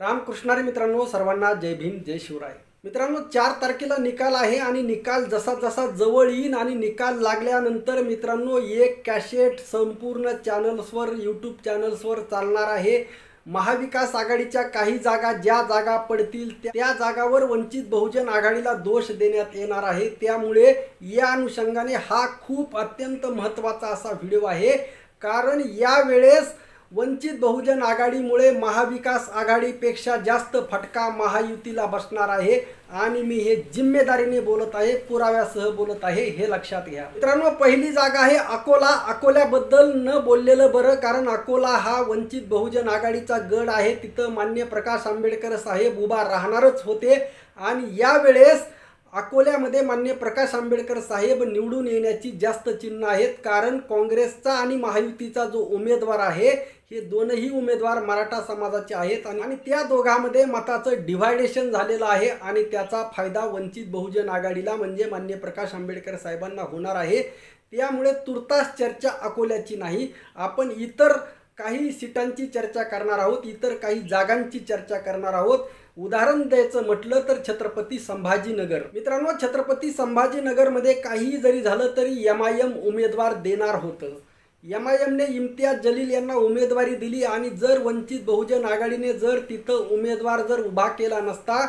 रामकृष्णारी मित्रांनो सर्वांना जय भीम जय शिवराय. मित्रांनो चार तारखेला निकाल आहे आणि निकाल जसा जसा जवळ येईन आणि निकाल लागल्यानंतर मित्रांनो एक कॅशेट संपूर्ण चॅनल्सवर यूट्यूब चॅनल्सवर चालणार आहे. महाविकास आघाडीच्या काही जागा ज्या जागा पडतील त्या- त्या जागावर वंचित बहुजन आघाडीला दोष देण्यात येणार आहे. त्यामुळे या अनुषंगाने हा खूप अत्यंत महत्त्वाचा असा व्हिडिओ आहे. कारण यावेळेस वंचित बहुजन आघाडीमुळे महाविकास आघाडीपेक्षा जास्त फटका महायुतीला बसणार आहे. आणि मी हे जिम्मेदारीने बोलत आहे पुराव्यासह बोलत आहे हे लक्षात घ्या. मित्रांनो पहिली जागा आहे अकोला. अकोल्याबद्दल न बोललेलं बरं कारण अकोला हा वंचित बहुजन आघाडीचा गड आहे. तिथं मान्य प्रकाश आंबेडकर साहेब उभा राहणारच होते. आणि यावेळेस अकोल्यामध्ये मान्य प्रकाश आंबेडकर साहेब निवडून येण्याची जास्त चिन्ह आहेत कारण काँग्रेसचा आणि महायुतीचा जो उमेदवार आहे हे दोनही उमेदवार मराठा समाजाचे आहेत आणि आणि त्या दोघांमध्ये मताचं डिव्हायडेशन झालेलं आहे आणि त्याचा फायदा वंचित बहुजन आघाडीला म्हणजे मान्य प्रकाश आंबेडकर साहेबांना होणार आहे. त्यामुळे तुर्तास चर्चा अकोल्याची नाही. आपण इतर काही सीटांची चर्चा करणार आहोत इतर काही जागांची चर्चा करणार आहोत. उदाहरण द्यायचं म्हटलं तर छत्रपती संभाजीनगर. मित्रांनो छत्रपती संभाजीनगरमध्ये काही जरी झालं तरी एम आय एम उमेदवार देणार होतं. एम आय एमने इम्तियाज जलील यांना उमेदवारी दिली आणि जर वंचित बहुजन आघाडीने जर तिथं उमेदवार जर उभा केला नसता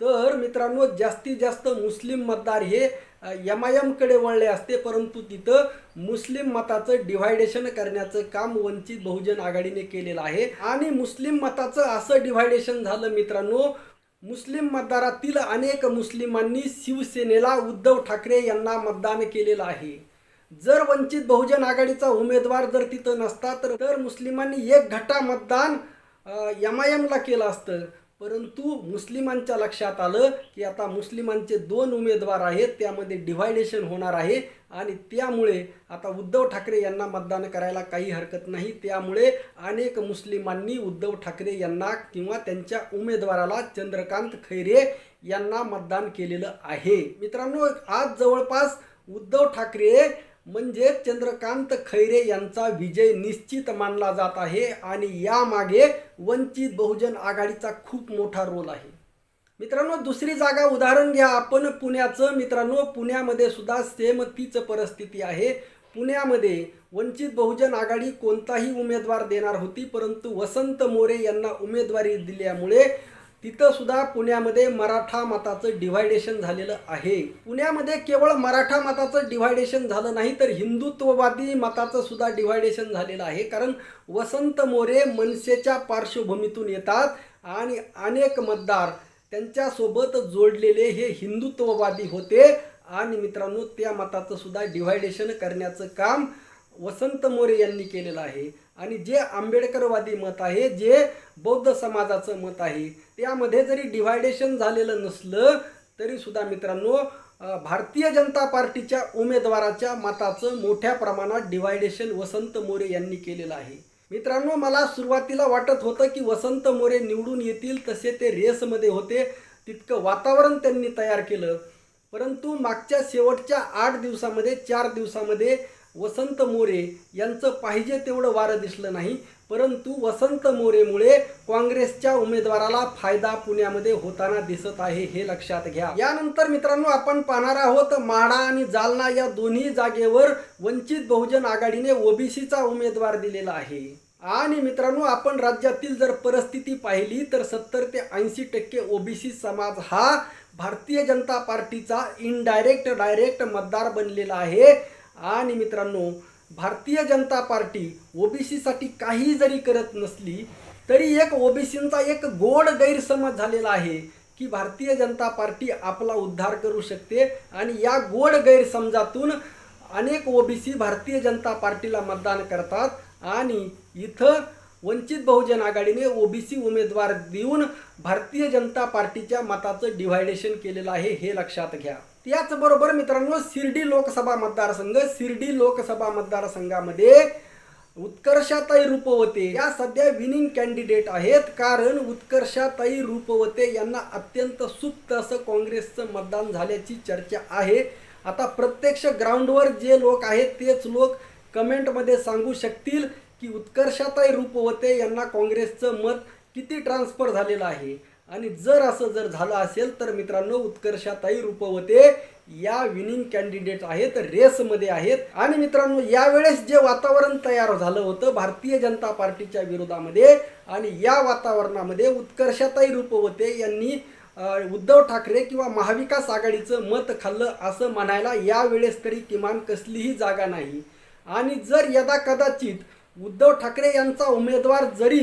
तर मित्रांनो जास्तीत जास्त मुस्लिम मतदार हे एम आय एमकडे वळले असते परंतु तिथं मुस्लिम मताचं डिव्हायडेशन करण्याचं काम वंचित बहुजन आघाडीने केलेलं आहे. आणि मुस्लिम मताचं असं डिव्हायडेशन झालं मित्रांनो मुस्लिम मतदारातील अनेक मुस्लिमांनी शिवसेनेला उद्धव ठाकरे यांना मतदान केलेलं आहे. जर वंचित बहुजन आघाडीचा उमेदवार जर तिथं नसता तर तर मुस्लिमांनी एक घटा मतदान एम आय एमला केलं असतं. परंतु मुस्लिमांच्या लक्षात आलं की आता मुस्लिमांचे दोन उमेदवार आहेत त्यामध्ये डिव्हायडेशन होणार आहे आणि त्यामुळे आता उद्धव ठाकरे यांना मतदान करायला काही हरकत नाही. त्यामुळे अनेक मुस्लिमांनी उद्धव ठाकरे यांना किंवा त्यांच्या उमेदवाराला चंद्रकांत खैरे यांना मतदान केलेलं आहे. मित्रांनो आज जवळपास उद्धव ठाकरे म्हणजे चंद्रकांत खैरे यांचा विजय निश्चित मानला जात आहे आणि यामागे वंचित बहुजन आघाडीचा खूप मोठा रोल आहे. मित्रांनो दुसरी जागा उदाहरण घ्या. आपण पुण्याचं मित्रांनो पुण्यामध्ये सुद्धा सेम तीच परिस्थिती आहे. पुण्यामध्ये वंचित बहुजन आघाडी कोणताही उमेदवार देणार होती परंतु वसंत मोरे यांना उमेदवारी दिल्यामुळे तिथं सुद्धा पुण्यामध्ये मराठा मताचं डिव्हायडेशन झालेलं आहे. पुण्यामध्ये केवळ मराठा मताचं डिव्हायडेशन झालं नाही तर हिंदुत्ववादी मताचं सुद्धा डिव्हायडेशन झालेलं आहे. कारण वसंत मोरे मनसेच्या पार्श्वभूमीतून येतात आणि अनेक मतदार त्यांच्यासोबत जोडलेले हे हिंदुत्ववादी होते. आणि मित्रांनो त्या मताचं सुद्धा डिव्हायडेशन करण्याचं काम वसंत मोरे यांनी केलेलं आहे. आणि जे आंबेडकरवादी मत आहे जे बौद्ध समाजाचं मत आहे त्यामध्ये जरी डिव्हायडेशन झालेलं नसलं तरीसुद्धा मित्रांनो भारतीय जनता पार्टीच्या उमेदवाराच्या मताचं मोठ्या प्रमाणात डिव्हायडेशन वसंत मोरे यांनी केलेलं आहे. मित्रांनो मला सुरुवातीला वाटत होतं की वसंत मोरे निवडून येतील तसे ते रेसमध्ये होते तितकं वातावरण त्यांनी तयार केलं. परंतु मागच्या शेवटच्या आठ दिवसामध्ये चार दिवसामध्ये वसंत मोरे यांचं पाहिजे तेवढं वारं दिसलं नाही परंतु वसंत मोरेमुळे काँग्रेसच्या उमेदवाराला फायदा पुण्यामध्ये होताना दिसत आहे हे लक्षात घ्या. यानंतर मित्रांनो आपण पाहणार आहोत माढा आणि जालना या दोन्ही जागेवर वंचित बहुजन आघाडीने ओबीसीचा उमेदवार दिलेला आहे. आणि मित्रांनो आपण राज्यातील जर परिस्थिती पाहिली तर सत्तर ते ऐंशी टक्के ओबीसी समाज हा भारतीय जनता पार्टीचा इनडायरेक्ट डायरेक्ट मतदार बनलेला आहे. आणि मित्रांनो भारतीय जनता पार्टी ओबीसीसाठी काही जरी करत नसली तरी एक ओबीसींचा एक गोड गैरसमज झालेला आहे की भारतीय जनता पार्टी आपला उद्धार करू शकते आणि या गोड गैरसमजातून अनेक ओबीसी भारतीय जनता पार्टीला मतदान करतात. आणि इथं वंचित बहुजन आघाडीने ओबीसी उमेदवार देऊन भारतीय जनता पार्टीच्या मताचं डिव्हायडेशन केलेलं आहे हे लक्षात घ्या. त्याचबरोबर मित्रांनो शिर्डी लोकसभा मतदारसंघ शिर्डी लोकसभा मतदारसंघामध्ये उत्कर्षाताई रूपवते. या सध्या विनिंग कॅन्डिडेट आहेत कारण उत्कर्षाताई रूपवते यांना अत्यंत सुप्त असं काँग्रेसचं मतदान झाल्याची चर्चा आहे. आता प्रत्यक्ष ग्राउंडवर जे लोक आहेत तेच लोक कमेंटमध्ये सांगू शकतील. की उत्कर्षाताई रूपवते यांना काँग्रेसचं मत किती ट्रान्सफर झालेलं आहे? आणि जर असं जर झालं असेल तर मित्रांनो उत्कर्षाताई रूपवते या विनिंग कॅन्डिडेट आहेत रेसमध्ये आहेत. आणि मित्रांनो यावेळेस जे वातावरण तयार झालं होतं भारतीय जनता पार्टीच्या विरोधामध्ये आणि या वातावरणामध्ये उत्कर्षाताई रूपवते यांनी उद्धव ठाकरे किंवा महाविकास आघाडीचं मत खाल्लं असं म्हणायला यावेळेस तरी किमान कसलीही जागा नाही. आणि जर यदा कदाचित उद्धव ठाकरे यांचा उमेदवार जरी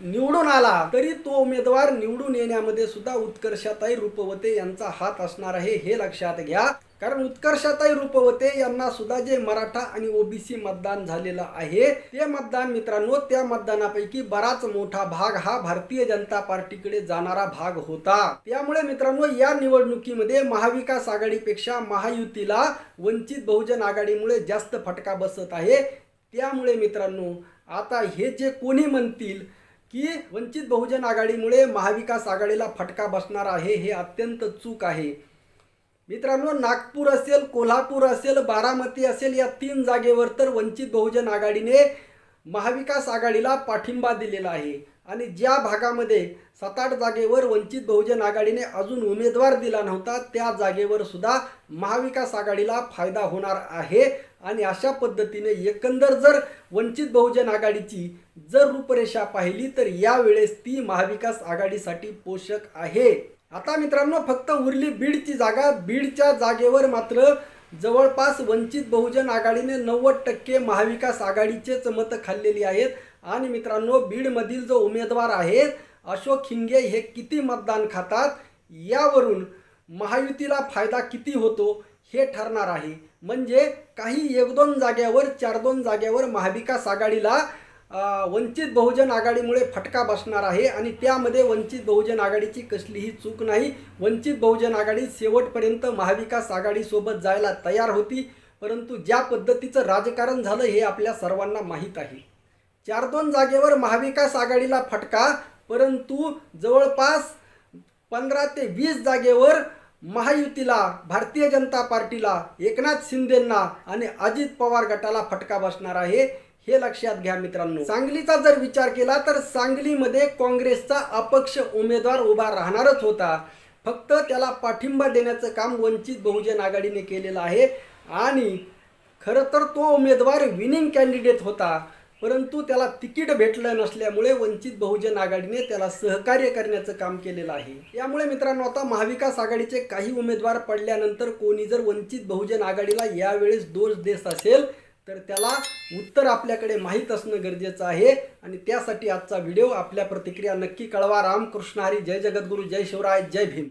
निवडून आला तरी तो उमेदवार निवडून येण्यामध्ये सुद्धा उत्कर्षाताई रूपवते यांचा हात असणार आहे हे लक्षात घ्या. कारण उत्कर्षाताई रूपवते यांना सुद्धा जे मराठा आणि ओबीसी मतदान झालेलं आहे ते मतदान मित्रांनो त्या मतदानापैकी बराच मोठा भाग हा भारतीय जनता पार्टीकडे जाणारा भाग होता. त्यामुळे मित्रांनो या निवडणुकीमध्ये महाविकास आघाडीपेक्षा महायुतीला वंचित बहुजन आघाडीमुळे जास्त फटका बसत आहे. त्यामुळे मित्रांनो आता हे जे कोणी म्हणतील की वंचित बहुजन आघाडीमुळे महाविकास आघाडीला फटका बसणार आहे हे अत्यंत चूक आहे. मित्रांनो नागपूर असेल कोल्हापूर असेल बारामती असेल या तीन जागेवर तर वंचित बहुजन आघाडीने महाविकास आघाडीला पाठिंबा दिलेला आहे. आणि ज्या भागामध्ये सात आठ जागेवर वंचित बहुजन आघाडीने अजून उमेदवार दिला नव्हता त्या जागेवर सुद्धा महाविकास आघाडीला फायदा होणार आहे. आणि अशा पद्धतीने एकंदर जर वंचित बहुजन आघाडीची जर रूपरेषा पाहिली तर यावेळेस ती महाविकास आघाडीसाठी पोषक आहे. आता मित्रांनो फक्त उरली बीडची जागा. बीडच्या जागेवर मात्र जवळपास वंचित बहुजन आघाडीने नव्वद टक्के महाविकास आघाडीचेच मतं खाल्लेली आहेत. आणि मित्रांनो बीडमधील जो उमेदवार आहेत अशोक खिंगे हे किती मतदान खातात? यावरून महायुतीला फायदा किती होतो हे ठरणार आहे. म्हणजे काही एक दोन जाग्यावर चार दोन जाग्यावर महाविकास आघाडीला वंचित बहुजन आघाडीमुळे फटका बसणार आहे आणि त्यामध्ये वंचित बहुजन आघाडीची कसलीही चूक नाही. वंचित बहुजन आघाडी शेवटपर्यंत महाविकास आघाडीसोबत जायला तयार होती परंतु ज्या पद्धतीचं राजकारण झालं हे आपल्या सर्वांना माहीत आहे. चार दोन जागेवर महाविकास आघाडीला फटका परंतु जवळपास पंधरा ते वीस जागेवर महायुतीला भारतीय जनता पार्टीला एकनाथ शिंदेंना आणि अजित पवार गटाला फटका बसणार आहे हे लक्षात घ्या मित्रांनो. सांगलीचा जर विचार केला तर सांगलीमध्ये काँग्रेसचा अपक्ष उमेदवार उभा राहणारच होता. फक्त त्याला पाठिंबा देण्याचं काम वंचित बहुजन आघाडीने केलेलं आहे आणि खरं तर तो उमेदवार विनिंग कॅन्डिडेट होता. परंतु त्याला तिकीट भेटलं नसल्यामुळे वंचित बहुजन आघाडीने त्याला सहकार्य करण्याचं काम केलेलं आहे. यामुळे मित्रांनो आता महाविकास आघाडीचे काही उमेदवार पडल्यानंतर कोणी जर वंचित बहुजन आघाडीला यावेळेस दोष देत असेल तर त्याला उत्तर आपल्याकडे माहीत असणं गरजेचं आहे. आणि त्यासाठी आजचा व्हिडिओ आपल्या प्रतिक्रिया नक्की कळवा. रामकृष्ण हरी. जय जगद्गुरू. जय शिवराय. जय भीम.